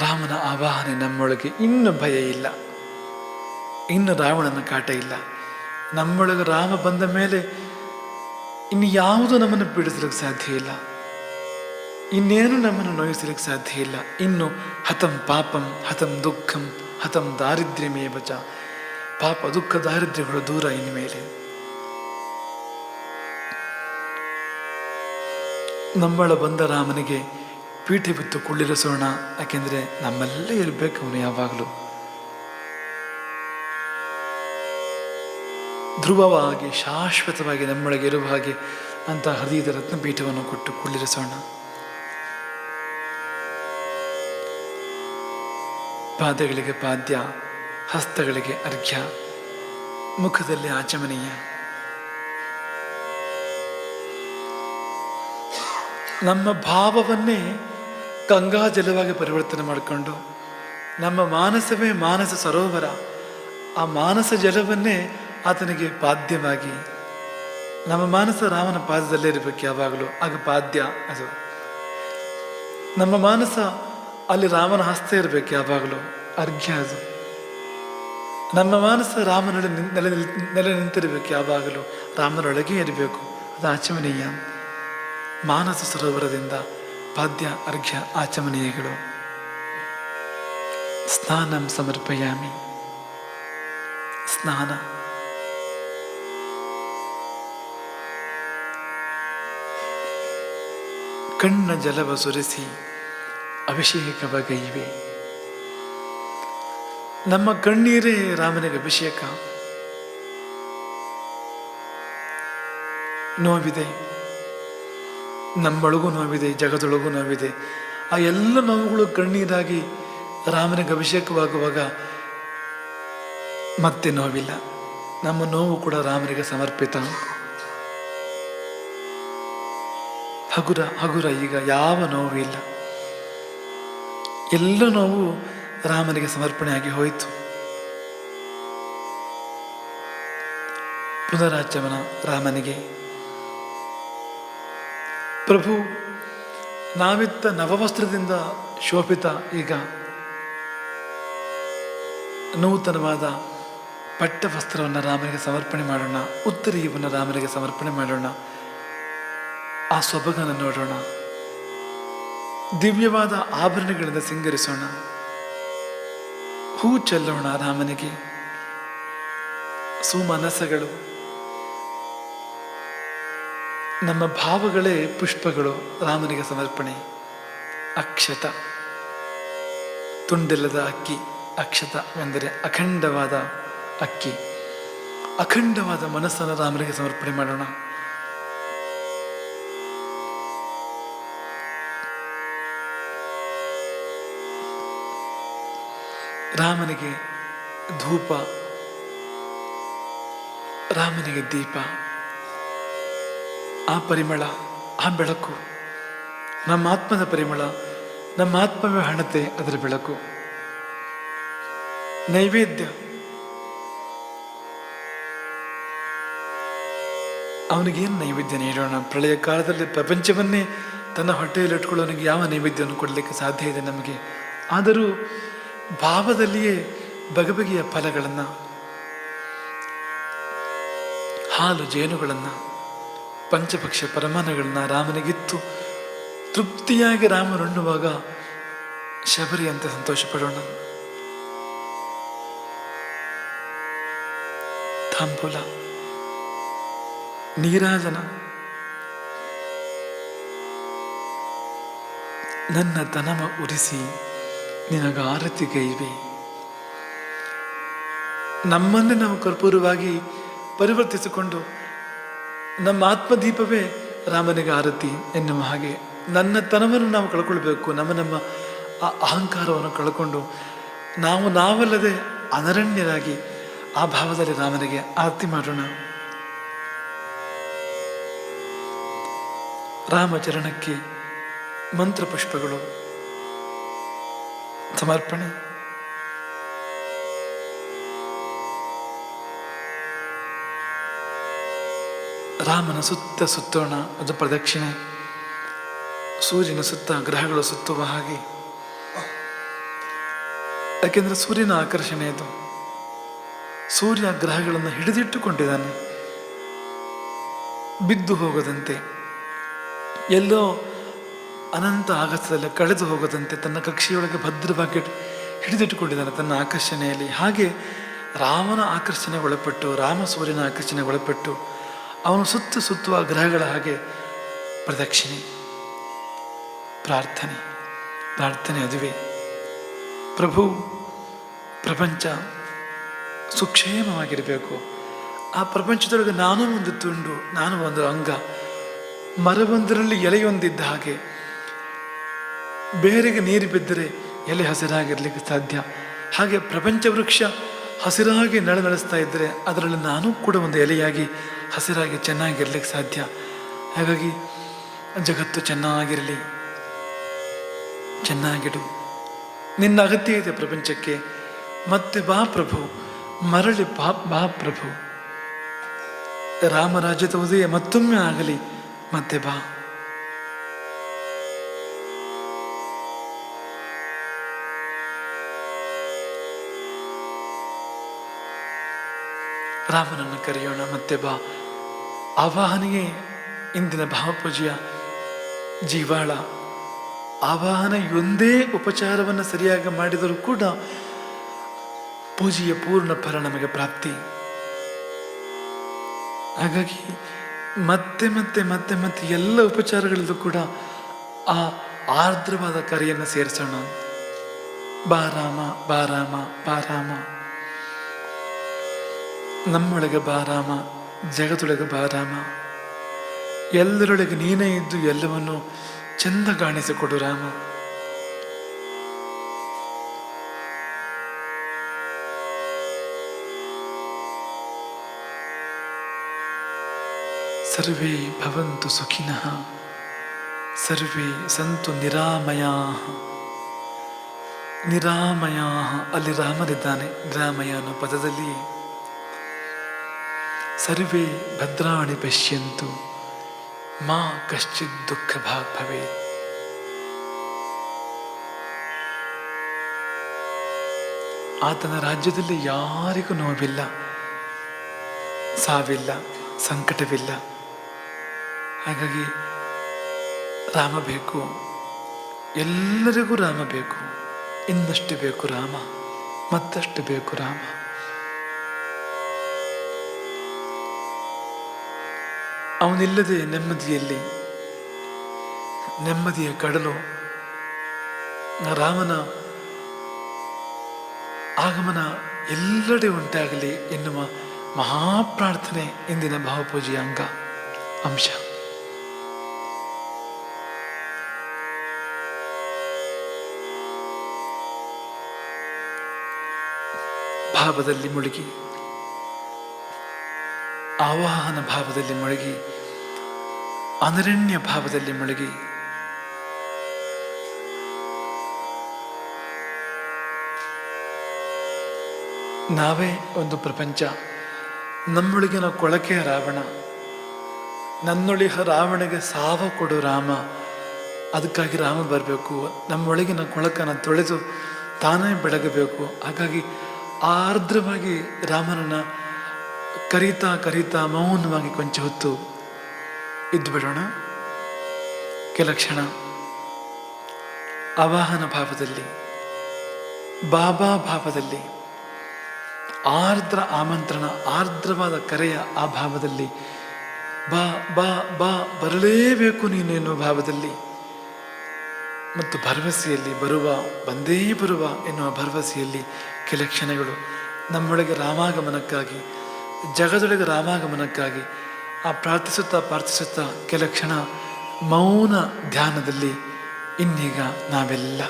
ರಾಮನ ಆವಾಹನೆ ನಮ್ಮೊಳಗೆ ಇನ್ನು ಭಯ ಇಲ್ಲ. ಇನ್ನು ರಾವಣನ ಕಾಟ ಇಲ್ಲ. ನಮ್ಮೊಳಗೆ ರಾಮ ಬಂದ ಮೇಲೆ ಇನ್ನು ಯಾವುದು ನಮ್ಮನ್ನು ಪೀಡಿಸಲಿಕ್ಕೆ ಸಾಧ್ಯ ಇಲ್ಲ. ಇನ್ನೇನು ನಮ್ಮನ್ನು ನೋಯಿಸಲಿಕ್ಕೆ ಸಾಧ್ಯ ಇಲ್ಲ. ಇನ್ನು ಹತಂ ಪಾಪಂ, ಹತಂ ದುಃಖಂ, ಹತಂ ದಾರಿದ್ರ್ಯಮೇ ಬಚ ಪಾಪ ದುಃಖ ದಾರಿದ್ರ್ಯಗಳು ದೂರ ಇನ್ಮೇಲೆ. ನಮ್ಮಳ ಬಂದ ರಾಮನಿಗೆ ಪೀಠೆ ಬಿತ್ತು ಕುಳ್ಳಿರಿಸೋಣ ಯಾಕೆಂದರೆ ನಮ್ಮಲ್ಲೇ ಇರಬೇಕು ಅವನು ಯಾವಾಗಲೂ. ಧ್ರುವವಾಗಿ, ಶಾಶ್ವತವಾಗಿ ನಮ್ಮೊಳಗೆ ಇರುವ ಹಾಗೆ ಅಂತ ಹೃದಯದ ರತ್ನಪೀಠವನ್ನು ಕೊಟ್ಟು ಕುಳ್ಳಿರಿಸೋಣ ಪಾದಗಳಿಗೆ ಪಾದ್ಯ, ಹಸ್ತಗಳಿಗೆ ಅರ್ಘ್ಯ, ಮುಖದಲ್ಲಿ ಆಚಮನೀಯ. ನಮ್ಮ ಭಾವವನ್ನೇ ಗಂಗಾಜಲವಾಗಿ ಪರಿವರ್ತನೆ ಮಾಡಿಕೊಂಡು ನಮ್ಮ ಮಾನಸವೇ ಮಾನಸ ಸರೋವರ, ಆ ಮಾನಸ ಜಲವನ್ನೇ ಆತನಿಗೆ ಪಾದ್ಯವಾಗಿ, ನಮ್ಮ ಮಾನಸ ರಾಮನ ಪಾದದಲ್ಲೇ ಇರಬೇಕು ಯಾವಾಗಲೂ, ಆಗ ಪಾದ್ಯ ಅದು. ನಮ್ಮ ಮಾನಸ ಅಲ್ಲಿ ರಾಮನ ಹಸ್ತ ಇರಬೇಕು ಯಾವಾಗಲೂ, ಅರ್ಘ್ಯ ಅದು. ನಮ್ಮ ಮಾನಸ ರಾಮನೊಳ ನಿಲ್- ನೆಲೆ ನಿಂತಿರಬೇಕು ಯಾವಾಗಲೂ, ರಾಮನೊಳಗೆ ಇರಬೇಕು, ಅದು ಆಚಮನೀಯ ಮಾನಸ ಸರೋವರದಿಂದ. ಪಾದ್ಯ, ಅರ್ಘ್ಯ, ಆಚಮನೀಯಗಳು. ಸ್ನಾನಂ ಸಮರ್ಪಯಾಮಿ. ಸ್ನಾನ. ಕಣ್ಣ ಜಲವ ಸುರಿಸಿ ಅಭಿಷೇಕವಗೈವೆ ನಮ್ಮ ಕಣ್ಣೀರೇ ರಾಮನಿಗೆ ಅಭಿಷೇಕ. ನೋವಿದೆ. ನಮ್ಮೊಳಗೂ ನೋವಿದೆ, ಜಗದೊಳಗೂ ನೋವಿದೆ. ಆ ಎಲ್ಲ ನೋವುಗಳು ಕಣ್ಣೀರಾಗಿ ರಾಮನಿಗೆ ಅಭಿಷೇಕವಾಗುವಾಗ ಮತ್ತೆ ನೋವಿಲ್ಲ. ನಮ್ಮ ನೋವು ಕೂಡ ರಾಮನಿಗೆ ಸಮರ್ಪಿತ. ಹಗುರ ಹಗುರ, ಈಗ ಯಾವ ನೋವು ಇಲ್ಲ. ಎಲ್ಲ ನೋವು ರಾಮನಿಗೆ ಸಮರ್ಪಣೆಯಾಗಿ ಹೋಯಿತು. ಪುನರಾಚಮನ ರಾಮನಿಗೆ. ಪ್ರಭು, ನಾವಿತ್ತ ನವವಸ್ತ್ರದಿಂದ ಶೋಭಿತ ಈಗ. ನೂತನವಾದ ಪಟ್ಟ ವಸ್ತ್ರವನ್ನು ರಾಮನಿಗೆ ಸಮರ್ಪಣೆ ಮಾಡೋಣ, ಉತ್ತರೀಯವನ್ನು ರಾಮನಿಗೆ ಸಮರ್ಪಣೆ ಮಾಡೋಣ, ಆ ಸೊಬಗನ್ನು ನೋಡೋಣ, ದಿವ್ಯವಾದ ಆಭರಣಗಳಿಂದ ಸಿಂಗರಿಸೋಣ, ಹೂ ಚೆಲ್ಲೋಣ ರಾಮನಿಗೆ, ಸುಮನಸಗಳು. ನಮ್ಮ ಭಾವಗಳೇ ಪುಷ್ಪಗಳು ರಾಮನಿಗೆ ಸಮರ್ಪಣೆ. ಅಕ್ಷತ. ತುಂಡಿಲ್ಲದ ಅಕ್ಕಿ. ಅಕ್ಷತ ಎಂದರೆ ಅಖಂಡವಾದ ಅಕ್ಕಿ. ಅಖಂಡವಾದ ಮನಸ್ಸನ್ನು ರಾಮನಿಗೆ ಸಮರ್ಪಣೆ ಮಾಡೋಣ. ರಾಮನಿಗೆ ಧೂಪ. ರಾಮನಿಗೆ ದೀಪ. ಆ ಪರಿಮಳ, ಆ ಬೆಳಕು, ನಮ್ಮ ಆತ್ಮದ ಪರಿಮಳ, ನಮ್ಮ ಆತ್ಮವೇ ಹಣತೆ ಅದರ ಬೆಳಕು. ನೈವೇದ್ಯ. ಅವನಿಗೇನು ನೈವೇದ್ಯ ನೀಡೋಣ? ಪ್ರಳಯ ಕಾಲದಲ್ಲಿ ಪ್ರಪಂಚವನ್ನೇ ತನ್ನ ಹೊಟ್ಟೆಯಲ್ಲಿ ಇಟ್ಕೊಳ್ಳೋನಿಗೆ ಯಾವ ನೈವೇದ್ಯವನ್ನು ಕೊಡಲಿಕ್ಕೆ ಸಾಧ್ಯ ಇದೆ ನಮಗೆ? ಆದರೂ ಭಾವದಲ್ಲಿಯೇ ಬಗೆಬಗೆಯ ಫಲಗಳನ್ನು, ಹಾಲು ಜೇನುಗಳನ್ನು ಪಂಚಪಕ್ಷ ಪರಮಾನಗಳನ್ನ ರಾಮನಿಗಿತ್ತು. ತೃಪ್ತಿಯಾಗಿ ರಾಮನುಣ್ಣುವಾಗ ಅಂತ ಸಂತೋಷ ಪಡೋಣ ತಾಂಬೂಲ. ನೀರಾಜನ. ನನ್ನ ತನಮ ಉರಿಸಿ ನಿನಗ ಆರತಿಗೈವೆ ನಮ್ಮನ್ನೇ ನಾವು ಕರ್ಪೂರವಾಗಿ ಪರಿವರ್ತಿಸಿಕೊಂಡು ನಮ್ಮ ಆತ್ಮದೀಪವೇ ರಾಮನಿಗೆ ಆರತಿ ಎನ್ನುವ ಹಾಗೆ ನನ್ನ ತನವನ್ನು ನಾವು ಕಳ್ಕೊಳ್ಬೇಕು, ನಮ್ಮ ನಮ್ಮ ಆ ಅಹಂಕಾರವನ್ನು ಕಳ್ಕೊಂಡು ನಾವು ನಾವಲ್ಲದೆ ಅನರಣ್ಯರಾಗಿ ಆ ಭಾವದಲ್ಲಿ ರಾಮನಿಗೆ ಆರತಿ ಮಾಡೋಣ. ರಾಮಚರಣಕ್ಕೆ ಮಂತ್ರ ಪುಷ್ಪಗಳು ಸಮರ್ಪಣೆ. ರಾಮನ ಸುತ್ತ ಸುತ್ತೋಣ, ಅದು ಪ್ರದಕ್ಷಿಣೆ. ಸೂರ್ಯನ ಸುತ್ತ ಗ್ರಹಗಳು ಸುತ್ತುವ ಹಾಗೆ. ಯಾಕೆಂದರೆ ಸೂರ್ಯನ ಆಕರ್ಷಣೆ ಅದು. ಸೂರ್ಯ ಗ್ರಹಗಳನ್ನು ಹಿಡಿದಿಟ್ಟುಕೊಂಡಿದ್ದಾನೆ. ಬಿದ್ದು ಹೋಗದಂತೆ. ಎಲ್ಲೋ ಅನಂತ ಆಗಸದಲ್ಲಿ ಕಳೆದು ಹೋಗದಂತೆ ತನ್ನ ಕಕ್ಷೆಯೊಳಗೆ ಭದ್ರವಾಗಿ ಹಿಡಿದಿಟ್ಟುಕೊಂಡಿದ್ದಾನೆ ತನ್ನ ಆಕರ್ಷಣೆಯಲ್ಲಿ. ಹಾಗೆ ರಾಮನ ಆಕರ್ಷಣೆ ಒಳಪಟ್ಟು, ರಾಮ ಸೂರ್ಯನ ಆಕರ್ಷಣೆ ಒಳಪಟ್ಟು ಅವನು ಸುತ್ತ ಸುತ್ತುವ ಗ್ರಹಗಳ ಹಾಗೆ ಪ್ರದಕ್ಷಿಣೆ, ಪ್ರಾರ್ಥನೆ ಪ್ರಾರ್ಥನೆ ಅದುವೆ. ಪ್ರಭು, ಪ್ರಪಂಚ ಸುಕ್ಷೇಮವಾಗಿರಬೇಕು. ಆ ಪ್ರಪಂಚದೊಳಗೆ ನಾನು ಒಂದು ತುಂಡು, ನಾನು ಒಂದು ಅಂಗ. ಮರವೊಂದರಲ್ಲಿ ಎಲೆಯೊಂದಿದ್ದ ಹಾಗೆ ಬೇರೆಗೆ ನೀರು ಬಿದ್ದರೆ ಎಲೆ ಹಸಿರಾಗಿರಲಿಕ್ಕೆ ಸಾಧ್ಯ. ಹಾಗೆ ಪ್ರಪಂಚ ವೃಕ್ಷ ಹಸಿರಾಗಿ ನಳನಳಿಸ್ತಾ ಇದ್ದರೆ ಅದರಲ್ಲಿ ನಾನು ಕೂಡ ಒಂದು ಎಲೆಯಾಗಿ ಹಸಿರಾಗಿ ಚೆನ್ನಾಗಿರ್ಲಿಕ್ಕೆ ಸಾಧ್ಯ. ಹಾಗಾಗಿ ಜಗತ್ತು ಚೆನ್ನಾಗಿರಲಿ. ಚೆನ್ನಾಗಿಡು. ನಿನ್ನ ಅಗತ್ಯ ಇದೆ ಪ್ರಪಂಚಕ್ಕೆ. ಮತ್ತೆ ಬಾ ಪ್ರಭು. ಮರಳಿ ಬಾ ಬಾ ಪ್ರಭು. ರಾಮರಾಜ್ಯದ ಉದಯ ಮತ್ತೊಮ್ಮೆ ಆಗಲಿ. ಮತ್ತೆ ಬಾ. ರಾಮನನ್ನು ಕರೆಯೋಣ. ಮತ್ತೆ ಬಾ. ಆವಾಹನೆಯೇ ಇಂದಿನ ಭಾವಪೂಜೆಯ ಜೀವಾಳ. ಆವಾಹನ ಒಂದೇ ಉಪಚಾರವನ್ನು ಸರಿಯಾಗಿ ಮಾಡಿದರೂ ಕೂಡ ಪೂಜೆಯ ಪೂರ್ಣ ಫಲ ನಮಗೆ ಪ್ರಾಪ್ತಿ. ಹಾಗಾಗಿ ಮತ್ತೆ ಮತ್ತೆ ಮತ್ತೆ ಮತ್ತೆ ಎಲ್ಲ ಉಪಚಾರಗಳಲ್ಲೂ ಕೂಡ ಆ ಆರ್ದ್ರವಾದ ಕರೆಯನ್ನು ಸೇರಿಸೋಣ. ಬಾರಾಮ ಬಾರಾಮ ಬಾರಾಮ ನಮ್ಮೊಳಗೆ ಬಾರಾಮ ಜಗದೊಳಗೆ ಬಾರಾಮ ಎಲ್ಲರೊಳಗೆ ನೀನೇ ಇದ್ದು ಎಲ್ಲವನ್ನು ಚಂದ ಕಾಣಿಸಿಕೊಡು ರಾಮ. ಸರ್ವೇ ಭವಂತು ಸುಖಿನಃ, ಸರ್ವೇ ಸಂತು ನಿರಾಮಯಾ. ನಿರಾಮಯಾ ಅಲ್ಲಿ ರಾಮನಿದ್ದಾನೆ ನಿರಾಮಯ ಅನ್ನೋ ಪದದಲ್ಲಿ ಸರ್ವೇ ಭದ್ರಾಣಿ ಪಶ್ಯಂತು, ಮಾ ಕಶ್ಚಿತ್ ದುಃಖ ಭಾಗ್ ಭವೇತ್. ಆತನ ರಾಜ್ಯದಲ್ಲಿ ಯಾರಿಗೂ ನೋವಿಲ್ಲ, ಸಾವಿಲ್ಲ, ಸಂಕಟವಿಲ್ಲ. ಹಾಗಾಗಿ ರಾಮ ಬೇಕು, ಎಲ್ಲರಿಗೂ ರಾಮ ಬೇಕು, ಇನ್ನಷ್ಟು ಬೇಕು ರಾಮ, ಮತ್ತಷ್ಟು ಬೇಕು ರಾಮ. ಅವನಿಲ್ಲದೆ ನೆಮ್ಮದಿಯಲ್ಲಿ, ನೆಮ್ಮದಿಯ ಕಡಲು ರಾಮನ ಆಗಮನ ಎಲ್ಲೆಡೆ ಉಂಟಾಗಲಿ ಎನ್ನುವ ಮಹಾಪ್ರಾರ್ಥನೆ ಇಂದಿನ ಭಾವಪೂಜೆಯ ಅಂಗ, ಅಂಶ. ಭಾವದಲ್ಲಿ ಮುಳುಗಿ, ಆವಾಹನ ಭಾವದಲ್ಲಿ ಮುಳುಗಿ ಅನರಣ್ಯ ಭಾವದಲ್ಲಿ ಮುಳುಗಿ. ನಾವೇ ಒಂದು ಪ್ರಪಂಚ. ನಮ್ಮೊಳಗಿನ ಕೊಳಕೆಯ ರಾವಣ. ನನ್ನೊಳಿಹ ರಾವಣಗೆ ಸಾವ ಕೊಡು ರಾಮ. ಅದಕ್ಕಾಗಿ ರಾಮ ಬರಬೇಕು. ನಮ್ಮೊಳಗಿನ ಕೊಳಕನ ತೊಳೆದು ತಾನೇ ಬೆಳಗಬೇಕು. ಹಾಗಾಗಿ ಆರ್ದ್ರವಾಗಿ ರಾಮನನ್ನು ಕರೀತಾ ಕರೀತಾ ಮೌನವಾಗಿ ಕೊಂಚ ಹೊತ್ತು ಇದ್ದು ಬಿಡೋಣ. ಕೆಲ ಕ್ಷಣ ಅವಾಹನ ಭಾವದಲ್ಲಿ, ಬಾಬಾ ಭಾವದಲ್ಲಿ, ಆರ್ದ್ರ ಆಮಂತ್ರಣ, ಆರ್ದ್ರವಾದ ಕರೆಯ ಆ ಭಾವದಲ್ಲಿ, ಬಾ ಬಾ ಬಾ, ಬರಲೇಬೇಕು ನೀನು ಎನ್ನುವ ಭಾವದಲ್ಲಿ ಮತ್ತು ಭರವಸೆಯಲ್ಲಿ ಬರುವ, ಬಂದೇ ಬರುವ ಎನ್ನುವ ಭರವಸೆಯಲ್ಲಿ ಕೆಲ ಕ್ಷಣಗಳು ನಮ್ಮೊಳಗೆ ರಾಮಾಗಮನಕ್ಕಾಗಿ, ಜಗದೊಳಗೆ ರಾಮಾಗಮನಕ್ಕಾಗಿ ಆ ಪ್ರಾರ್ಥಿಸುತ್ತಾ ಪ್ರಾರ್ಥಿಸುತ್ತಾ ಕೆಲ ಕ್ಷಣ ಮೌನ ಧ್ಯಾನದಲ್ಲಿ ಇನ್ನೀಗ ನಾವೆಲ್ಲ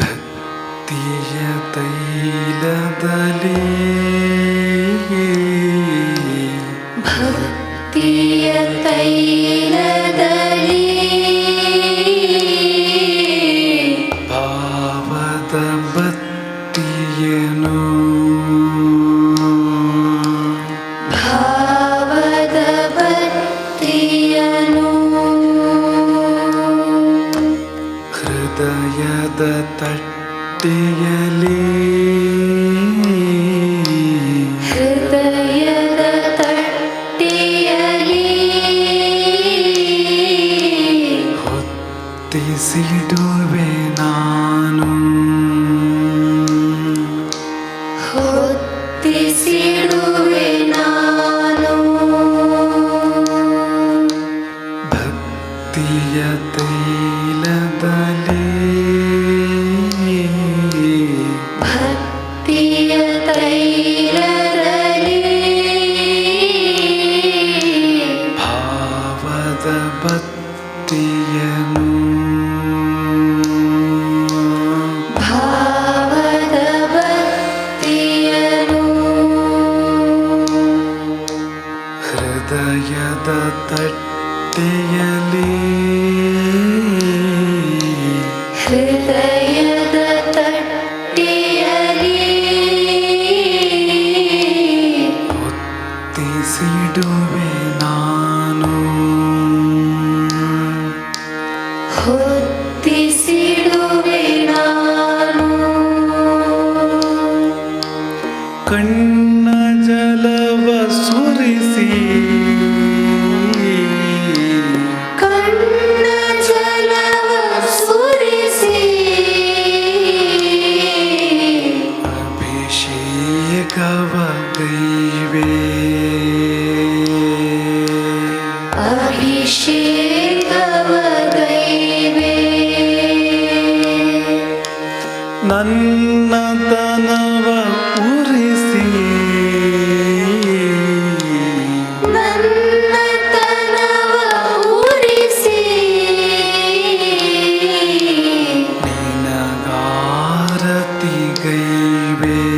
ഭക്തിയ തൈലതലേ ഭക്തിയ തൈല be